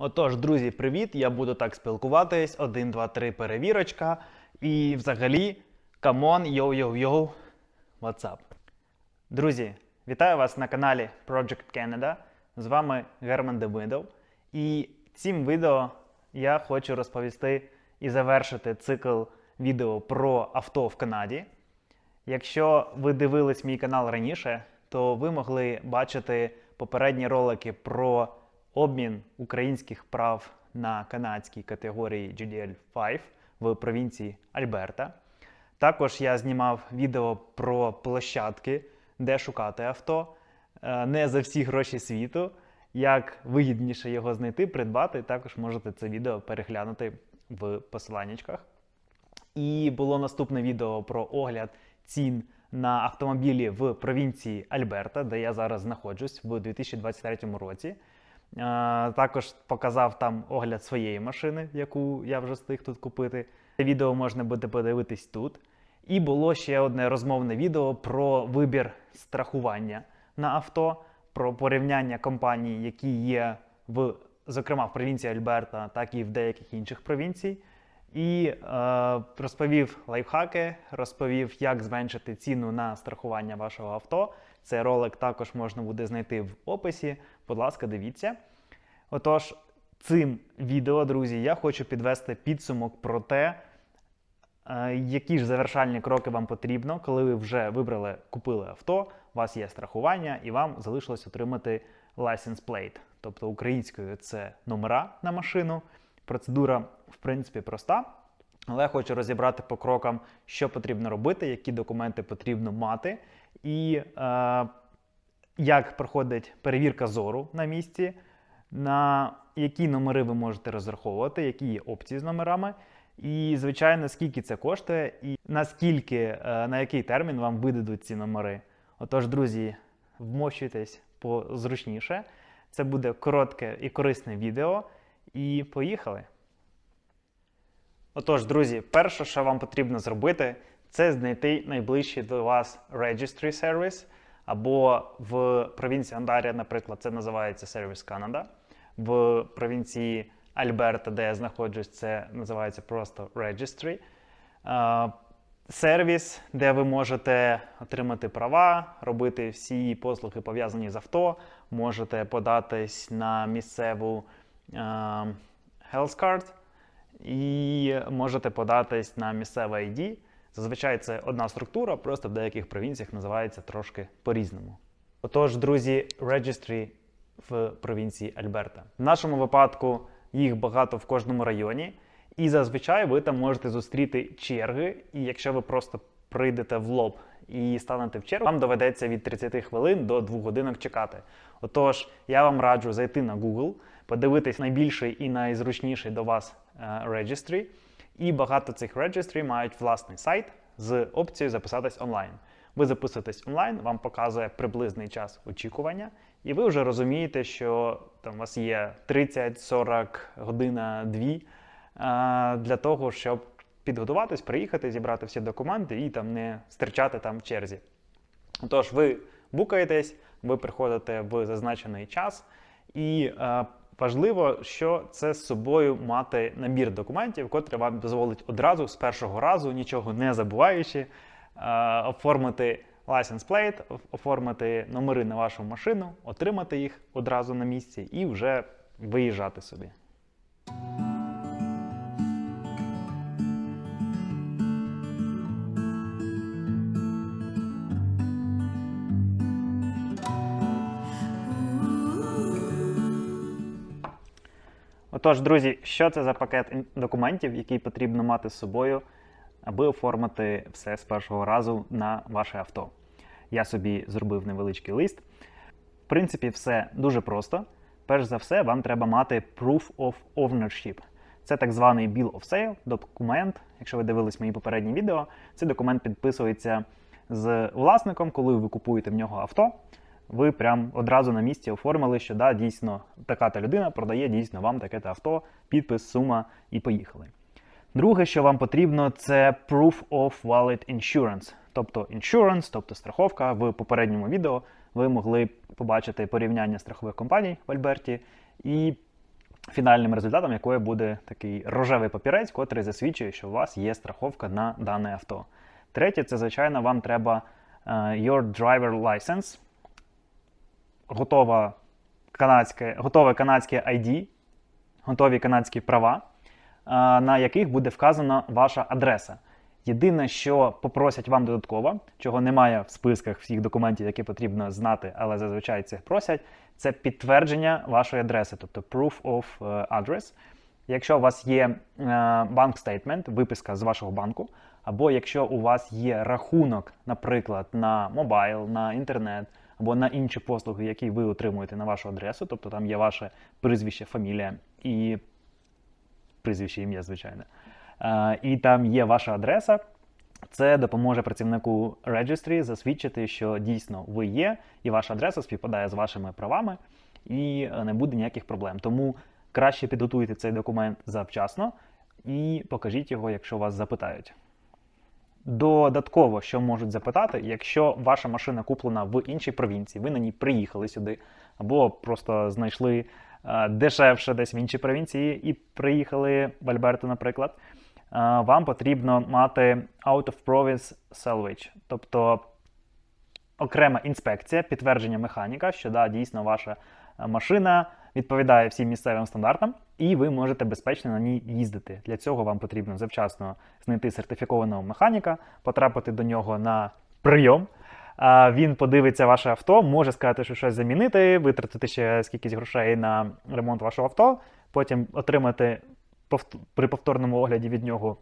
Отож, друзі, привіт! Я буду так спілкуватись. 1, 2, 3, перевірочка. І взагалі, камон, йоу-йоу-йоу, what's up? Друзі, вітаю вас на каналі Project Canada. З вами Герман Демидов. І цим відео я хочу розповісти і завершити цикл відео про авто в Канаді. Якщо ви дивились мій канал раніше, то ви могли бачити попередні ролики про обмін українських прав на канадській категорії GDL5 в провінції Альберта. Також я знімав відео про площадки, де шукати авто, е, не за всі гроші світу. Як вигідніше його знайти, придбати, також можете це відео переглянути в посиланнячках. І було наступне відео про огляд цін на автомобілі в провінції Альберта, де я зараз знаходжусь в 2023 році. Е, Також показав там огляд своєї машини, яку я вже встиг тут купити. Це відео можна буде подивитись тут. І було ще одне розмовне відео про вибір страхування на авто, про порівняння компаній, які є в, зокрема в провінції Альберта, так і в деяких інших провінцій. І е, розповів лайфхаки, розповів, як зменшити ціну на страхування вашого авто. Цей ролик також можна буде знайти в описі. Будь ласка, дивіться. Отож, цим відео, друзі, я хочу підвести підсумок про те, е, які ж завершальні кроки вам потрібно, коли ви вже вибрали, купили авто, у вас є страхування, і вам залишилось отримати license plate. Тобто українською це номера на машину. Процедура, в принципі, проста, але я хочу розібрати по крокам, що потрібно робити, які документи потрібно мати, і е, як проходить перевірка зору на місці, на які номери ви можете розраховувати, які є опції з номерами. І, звичайно, скільки це коштує, і наскільки, е, на який термін вам видадуть ці номери. Отож, друзі, вмощуйтесь позручніше. Це буде коротке і корисне відео. І поїхали. Отож, друзі, перше, що вам потрібно зробити, це знайти найближчий до вас Registry Service, або в провінції Онтаріо, наприклад, це називається Service Canada. В провінції Альберта, де я знаходжусь, це називається просто Registry. Е, Сервіс, де ви можете отримати права, робити всі послуги пов'язані з авто, можете податись на місцеву е, Health Card і можете податись на місцеве ID. Зазвичай це одна структура, просто в деяких провінціях називається трошки по-різному. Отож, друзі, Registry в провінції Альберта. В нашому випадку їх багато в кожному районі, і зазвичай ви там можете зустріти черги. І якщо ви просто прийдете в лоб і станете в чергу, вам доведеться від 30 хвилин до 2 годинок чекати. Отож, я вам раджу зайти на Google, подивитись найбільший і найзручніший до вас е, registry. І багато цих registry мають власний сайт з опцією записатись онлайн. Ви записуєтесь онлайн, вам показує приблизний час очікування, і ви вже розумієте, що там у вас є 30-40 година 2 е, для того, щоб підготуватись, приїхати, зібрати всі документи і там не стерчати там в черзі. Тож, ви букаєтесь, ви приходите в зазначений час, і е, важливо, що це з собою мати набір документів, котрий вам дозволить одразу з першого разу, нічого не забуваючи, е, оформити license plate, оформити номери на вашу машину, отримати їх одразу на місці і вже виїжджати собі. Отож, друзі, що це за пакет документів, який потрібно мати з собою, аби оформити все з першого разу на ваше авто? Я собі зробив невеличкий лист. В принципі, все дуже просто. Перш за все, вам треба мати Proof of Ownership. Це так званий Bill of Sale, документ. Якщо ви дивились мої попередні відео, цей документ підписується з власником, коли ви купуєте в нього авто. Ви прям одразу на місці оформили, що да, дійсно така та людина продає дійсно вам таке та авто, підпис, сума і поїхали. Друге, що вам потрібно, це Proof of Wallet Insurance, тобто insurance, тобто страховка. В попередньому відео ви могли побачити порівняння страхових компаній в Альберті. І фінальним результатом якої буде такий рожевий папірець, котрий засвідчує, що у вас є страховка на дане авто. Третє, це, звичайно, вам треба е, Your Driver License, готова канадське, готове канадське ID, готові канадські права, е, на яких буде вказана ваша адреса. Єдине, що попросять вам додатково, чого немає в списках всіх документів, які потрібно знати, але зазвичай це просять, це підтвердження вашої адреси, тобто proof of е, address. Якщо у вас є банк стейтмент, виписка з вашого банку, або якщо у вас є рахунок, наприклад, на мобайл, на інтернет, або на інші послуги, які ви отримуєте на вашу адресу, тобто там є ваше прізвище, фамілія і прізвище ім'я, звичайно. Е, І там є ваша адреса. Це допоможе працівнику Registry засвідчити, що дійсно ви є, і ваша адреса співпадає з вашими правами, і е, не буде ніяких проблем. Тому краще підготуйте цей документ завчасно і покажіть його, якщо вас запитають. Додатково, що можуть запитати, якщо ваша машина куплена в іншій провінції, ви на ній приїхали сюди, або просто знайшли е, дешевше десь в іншій провінції і приїхали в Альберту, наприклад, е, вам потрібно мати out of province salvage, тобто окрема інспекція, підтвердження механіка, що да, дійсно ваша машина відповідає всім місцевим стандартам, і ви можете безпечно на ній їздити. Для цього вам потрібно завчасно знайти сертифікованого механіка, потрапити до нього на прийом. Він подивиться ваше авто, може сказати, що щось замінити, витратити ще скількись грошей на ремонт вашого авто, потім отримати повт- при повторному огляді від нього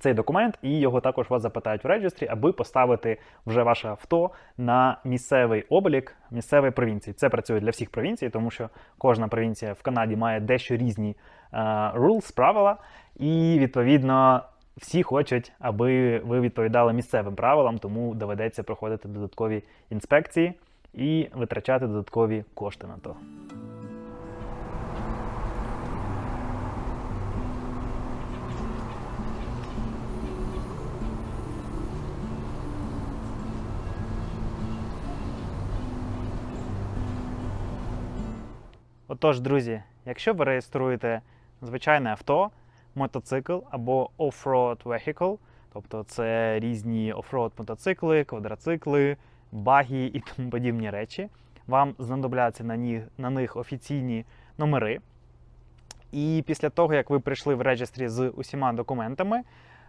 цей документ, і його також вас запитають в реєстрі, аби поставити вже ваше авто на місцевий облік місцевої провінції. Це працює для всіх провінцій, тому що кожна провінція в Канаді має дещо різні е, rules, правила, і відповідно. Всі хочуть, аби ви відповідали місцевим правилам, тому доведеться проходити додаткові інспекції і витрачати додаткові кошти на то. Отож, друзі, якщо ви реєструєте звичайне авто, мотоцикл або off-road vehicle, тобто це різні оффроуд мотоцикли, квадроцикли, багі і тому подібні речі, вам знадобляться на, ні, на них офіційні номери. І після того, як ви прийшли в реєстрі з усіма документами,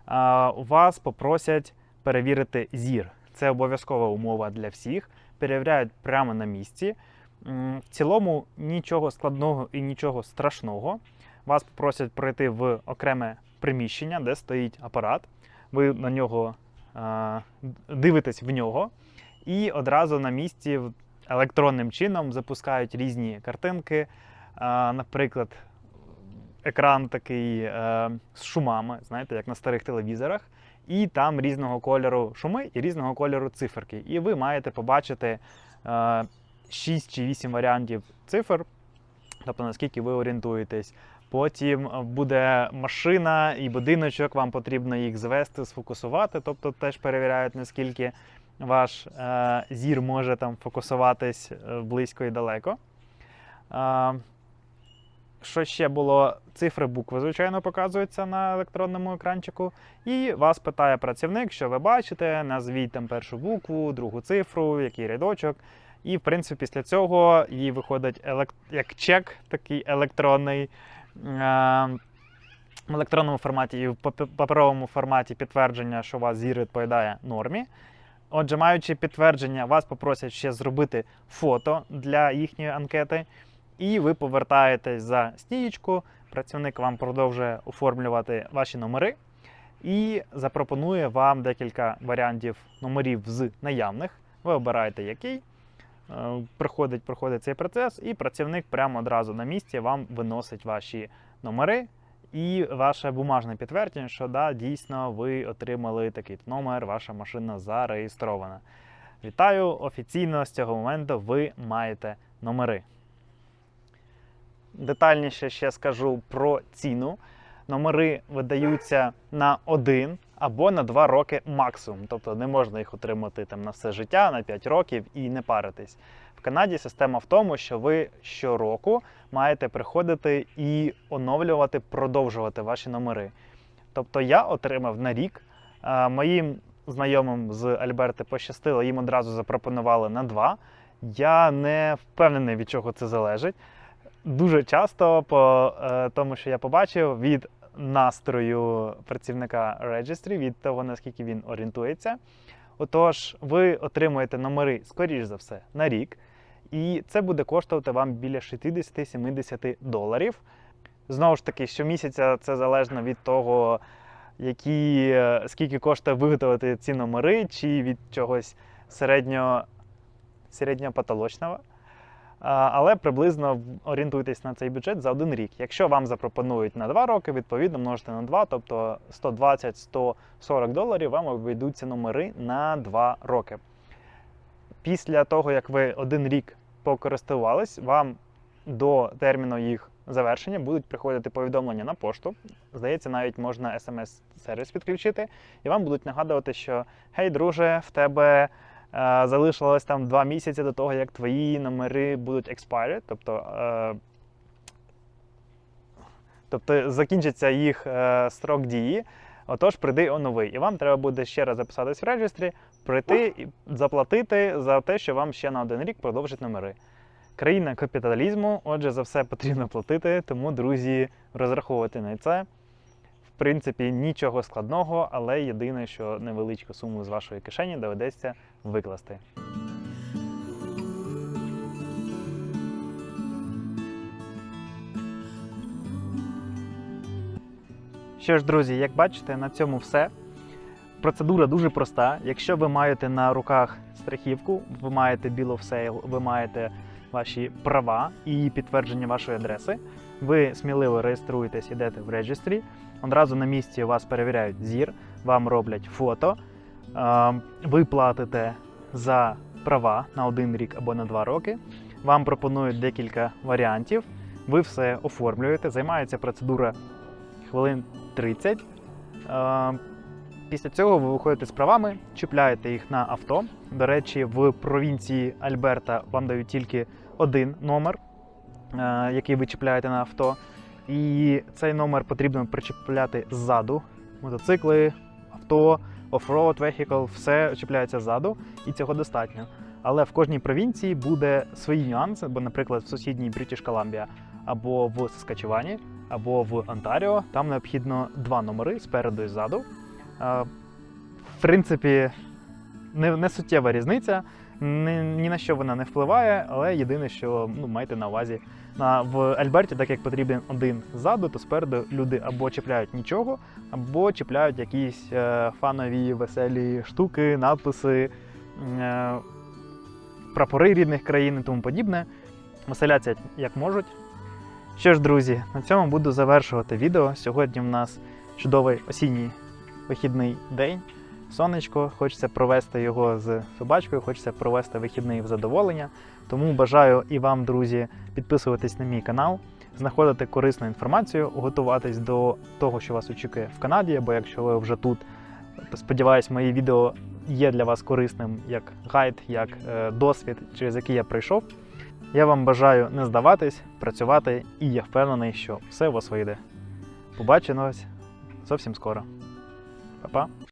а, вас попросять перевірити зір. Це обов'язкова умова для всіх. Перевіряють прямо на місці. В цілому нічого складного і нічого страшного. Вас попросять пройти в окреме приміщення, де стоїть апарат. Ви на нього дивитесь в нього, і одразу на місці електронним чином запускають різні картинки. Наприклад, екран такий е, з шумами, знаєте, як на старих телевізорах. І там різного кольору шуми і різного кольору циферки. І ви маєте побачити е, 6 чи 8 варіантів цифр, тобто наскільки ви орієнтуєтесь. Потім е, буде машина і будиночок, вам потрібно їх звести, сфокусувати, тобто теж перевіряють, наскільки ваш е, зір може там фокусуватись е, близько і далеко. Е, що ще було? Цифри букви, звичайно, показуються на електронному екранчику. І вас питає працівник, що ви бачите, назвіть там першу букву, другу цифру, який рядочок. І, в принципі, після цього їй виходить елек... як чек, такий електронний. е, В електронному форматі і в паперовому форматі підтвердження, що у вас зір відповідає нормі. Отже, маючи підтвердження, вас попросять ще зробити фото для їхньої анкети, і ви повертаєтесь за стієчку. Працівник вам продовжує оформлювати ваші номери і запропонує вам декілька варіантів номерів з наявних. Ви обираєте який. Е, Приходить, проходить цей процес, і працівник прямо одразу на місці вам виносить ваші номери і ваше бумажне підтвердження, що да, дійсно ви отримали такий номер, ваша машина зареєстрована. Вітаю! Офіційно з цього моменту ви маєте номери. Детальніше ще скажу про ціну. Номери видаються на один або на два роки максимум. Тобто не можна їх отримати там на все життя, на 5 років і не паритись. В Канаді система в тому, що ви щороку маєте приходити і оновлювати, продовжувати ваші номери. Тобто я отримав на рік. а Моїм знайомим з Альберти пощастило, їм одразу запропонували на два. Я не впевнений, від чого це залежить. Дуже часто, по е, тому, що я побачив, від настрою працівника Registry, від того, наскільки він орієнтується. Отож, ви отримуєте номери, скоріш за все, на рік, і це буде коштувати вам біля 60-70 доларів. Знову ж таки, щомісяця це залежно від того, які, е, скільки коштує виготовити ці номери, чи від чогось середньо, середньопатолочного. Але приблизно орієнтуйтесь на цей бюджет за один рік. Якщо вам запропонують на 2 роки, відповідно множите на 2, тобто 120-140 доларів вам обійдуться номери на 2 роки. Після того, як ви один рік покористувались, вам до терміну їх завершення будуть приходити повідомлення на пошту. Здається, навіть можна смс-сервіс підключити, і вам будуть нагадувати, що гей, друже, в тебе залишилось там два місяці до того, як твої номери будуть expired, тобто, е, тобто закінчиться їх е, строк дії. Отож, прийди оновий. І вам треба буде ще раз записатись в реєстрі, прийти і заплатити за те, що вам ще на один рік продовжать номери. Країна капіталізму, отже, за все потрібно платити, тому, друзі, розраховувати на це. Принципі, нічого складного, але єдине, що невеличку суму з вашої кишені доведеться викласти. Що ж, друзі, як бачите, на цьому все. Процедура дуже проста. Якщо ви маєте на руках страхівку, ви маєте Bill of Sale, ви маєте ваші права і підтвердження вашої адреси, ви сміливо реєструєтесь, йдете в реєстрі. Одразу на місці вас перевіряють зір, вам роблять фото. Ви платите за права на один рік або на два роки. Вам пропонують декілька варіантів. Ви все оформлюєте. Займається процедура хвилин 30. Е, Після цього ви виходите з правами, чіпляєте їх на авто. До речі, в провінції Альберта вам дають тільки один номер, який ви чіпляєте на авто. І цей номер потрібно причіпляти ззаду. Мотоцикли, авто, оффроуд vehicle, все чіпляється ззаду, і цього достатньо. Але в кожній провінції буде свої нюанси, бо, наприклад, в сусідній Брitish Columbia або в Саскачевані, або в Онтаріо там необхідно два номери спереду і ззаду. Е, В принципі, не суттєва різниця, ні, ні на що вона не впливає, але єдине, що ну, майте на увазі. На, в Альберті, так як потрібен один ззаду, то спереду люди або чіпляють нічого, або чіпляють якісь е, фанові веселі штуки, надписи, е, прапори рідних країн і тому подібне. Веселяться як можуть. Що ж, друзі, на цьому буду завершувати відео. Сьогодні в нас чудовий осінній вихідний день. Сонечко, хочеться провести його з собачкою, хочеться провести вихідний в задоволення. Тому бажаю і вам, друзі, підписуватись на мій канал, знаходити корисну інформацію, готуватись до того, що вас очікує в Канаді, або якщо ви вже тут, то сподіваюсь, мої відео є для вас корисним як гайд, як е, досвід, через який я пройшов. Я вам бажаю не здаватись, працювати, і я впевнений, що все у вас вийде. Побачимось зовсім скоро. Па-па!